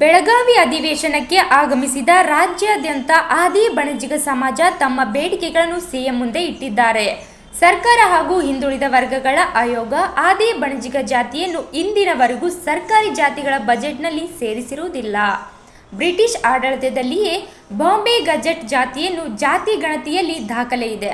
ಬೆಳಗಾವಿ ಅಧಿವೇಶನಕ್ಕೆ ಆಗಮಿಸಿದ ರಾಜ್ಯಾದ್ಯಂತ ಆದಿ ಬಣಜಿಗ ಸಮಾಜ ತಮ್ಮ ಬೇಡಿಕೆಗಳನ್ನು ಸಿಎಂ ಮುಂದೆ ಇಟ್ಟಿದ್ದಾರೆ. ಸರ್ಕಾರ ಹಾಗೂ ಹಿಂದುಳಿದ ವರ್ಗಗಳ ಆಯೋಗ ಆದಿ ಬಣಜಿಗ ಜಾತಿಯನ್ನು ಇಂದಿನವರೆಗೂ ಸರ್ಕಾರಿ ಜಾತಿಗಳ ಬಜೆಟ್ನಲ್ಲಿ ಸೇರಿಸಿರುವುದಿಲ್ಲ. ಬ್ರಿಟಿಷ್ ಆಡಳಿತದಲ್ಲಿಯೇ ಬಾಂಬೆ ಗಜೆಟ್ ಜಾತಿಯನ್ನು ಜಾತಿ ಗಣತಿಯಲ್ಲಿ ದಾಖಲೆ ಇದೆ.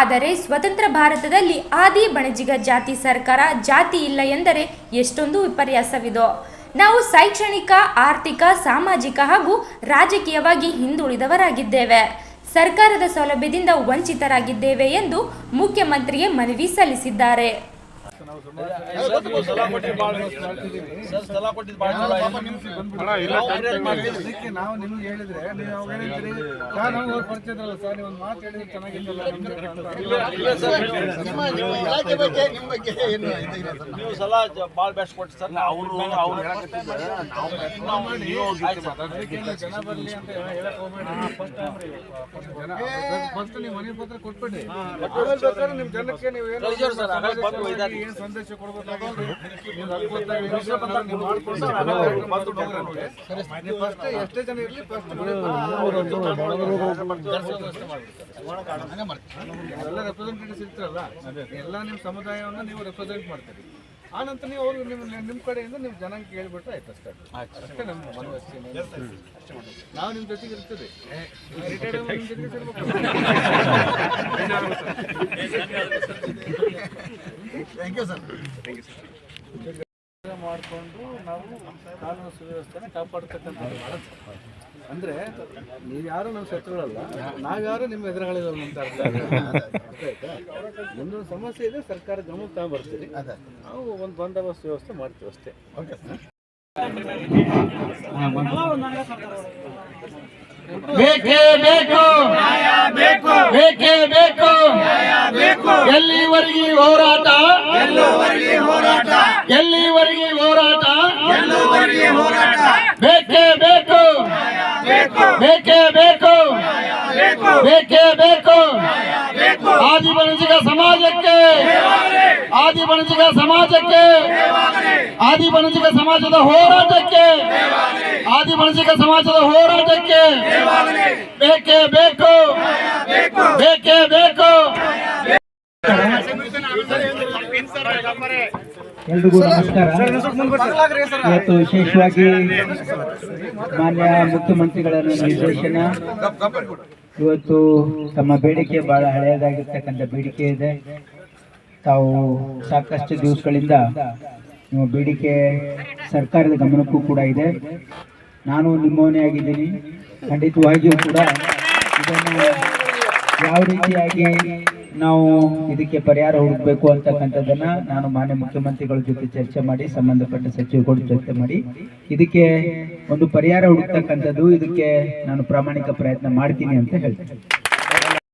ಆದರೆ ಸ್ವತಂತ್ರ ಭಾರತದಲ್ಲಿ ಆದಿ ಬಣಜಿಗ ಜಾತಿ ಸರ್ಕಾರ ಜಾತಿ ಇಲ್ಲ ಎಂದರೆ ಎಷ್ಟೊಂದು ವಿಪರ್ಯಾಸವಿದೋ. ನಾವು ಶೈಕ್ಷಣಿಕ ಆರ್ಥಿಕ ಸಾಮಾಜಿಕ ಹಾಗೂ ರಾಜಕೀಯವಾಗಿ ಹಿಂದುಳಿದವರಾಗಿದ್ದೇವೆ. ಸರ್ಕಾರದ ಸೌಲಭ್ಯದಿಂದ ವಂಚಿತರಾಗಿದ್ದೇವೆ ಎಂದು ಮುಖ್ಯಮಂತ್ರಿಗೆ ಮನವಿ ಸಲ್ಲಿಸಿದ್ದಾರೆ. ನಾವು ನೀವು ಸಲ ಭಾಳ ಬೆಸ್ಟ್ ಕೊಟ್ಟು ಸರ್ ಅವರು ಜನ ಬರಲಿ ಅಂತ ನೀವು ಕೊಟ್ಬಿಡಿ ನಿಮ್ ಜನಕ್ಕೆ ನೀವು ಏನು ಸರ್, ಬಂದು. ಏನು ಸಂದೇಶ ಫಸ್ಟ್ ಎಷ್ಟೇ ಜನ ಇರಲಿ ಎಲ್ಲ ರೆಪ್ರೆಸೆಂಟೇಟಿವ್ಸ್ ಇರ್ತಾರಲ್ಲ ಎಲ್ಲ ನಿಮ್ಮ ಸಮುದಾಯವನ್ನು ನೀವು ರೆಪ್ರೆಸೆಂಟ್ ಮಾಡ್ತೀರಿ. ಆನಂತರ ನಂತರ ನೀವು ಅವ್ರಿಗೆ ನಿಮ್ಮ ನಿಮ್ಮ ಕಡೆಯಿಂದ ನೀವು ಜನಾಂಗ ಕೇಳ್ಬಿಟ್ರೆ ಆಯ್ತು ಅಷ್ಟೇ. ಅಷ್ಟೇ ನಮ್ಮ ಮನವಸ್ಥೆ ನಾವು ನಿಮ್ಮ ಜೊತೆಗೆ ಇರ್ತೀವಿ. ರಿಟೈರ್ಡ್ ನಿಮ್ಮ ಜೊತೆಗೆ ಮಾಡಿಕೊಂಡು ನಾವು ಕಾನೂನು ಸುವ್ಯವಸ್ಥೆನ ಕಾಪಾಡ್ತಕ್ಕಂಥ ಅಂದ್ರೆ ನೀವು ಯಾರು ನಮ್ಮ ಶತ್ರುಗಳಲ್ಲ ನಾವ್ಯಾರು ನಿಮ್ಮ ಎದುರುಗಳಿಲ್ಲ ಅಂತ ಅರ್ಥ ಒಂದೊಂದು ಸಮಸ್ಯೆ ಇದೆ ಸರ್ಕಾರ ಗಮನಕ್ಕೆ ತಗೊಂಡ್ಬರ್ತೀರಿ ನಾವು ಒಂದು ಬಂದೋಬಸ್ತ್ ವ್ಯವಸ್ಥೆ ಮಾಡ್ತೀವಿ ಅಷ್ಟೇ. ಬೇಕೇ ಬೇಕು. ಬೇಕೇ ಬೇಕು. ಎಲ್ಲಿವರೆಗೆ ಹೋರಾಟ? ಎಲ್ಲಿವರೆಗೆ ಹೋರಾಟ? ಬೇಕೇ ಬೇಕು. ಬೇಕೇ. ಬೇಕು ಬೇಕೇ. ಬೇಕು. ಆದಿ ಬಣಜಿಗ ಸಮಾಜಕ್ಕೆ. ಆದಿ ಬಣಜಿಗ ಸಮಾಜಕ್ಕೆ. ಆದಿ ಬಣಜಿಗ ಸಮಾಜದ ಹೋರಾಟಕ್ಕೆ. ಆದಿ ಬಣಜಿಗ ಸಮಾಜದ ಹೋರಾಟಕ್ಕೆ. ಬೇಕೇ. ಬೇಕು. ಬೇಕೇ ಬೇಕು. ಎಲ್ರಿಗೂ ನಮಸ್ಕಾರ. ಇವತ್ತು ವಿಶೇಷವಾಗಿ ಮಾನ್ಯ ಮುಖ್ಯಮಂತ್ರಿಗಳ ನಿರ್ದೇಶನ. ಇವತ್ತು ತಮ್ಮ ಬೇಡಿಕೆ ಬಹಳ ಹಳೆಯದಾಗಿರ್ತಕ್ಕಂಥ ಬೇಡಿಕೆ ಇದೆ. ತಾವು ಸಾಕಷ್ಟು ದಿವಸಗಳಿಂದ ನಿಮ್ಮ ಬೇಡಿಕೆ ಸರ್ಕಾರದ ಗಮನಕ್ಕೂ ಕೂಡ ಇದೆ. ನಾನು ನಿಮ್ಮವನೇ ಆಗಿದ್ದೀನಿ. ಖಂಡಿತವಾಗಿಯೂ ಕೂಡ ಇದನ್ನು ಯಾವ ರೀತಿಯಾಗಿ ನಾವು ಇದಕ್ಕೆ ಪರಿಹಾರ ಹುಡುಕಬೇಕು ಅಂತಕ್ಕಂಥದ್ದನ್ನ ನಾನು ಮಾನ್ಯ ಮುಖ್ಯಮಂತ್ರಿಗಳ ಜೊತೆ ಚರ್ಚೆ ಮಾಡಿ, ಸಂಬಂಧಪಟ್ಟ ಸಚಿವರುಗಳ ಜೊತೆ ಮಾಡಿ. ಇದಕ್ಕೆ ಒಂದು ಪರಿಹಾರ ಹುಡುಕ್ತಕ್ಕಂಥದ್ದು, ಇದಕ್ಕೆ ನಾನು ಪ್ರಾಮಾಣಿಕ ಪ್ರಯತ್ನ ಮಾಡ್ತೀನಿ ಅಂತ ಹೇಳ್ತೀನಿ.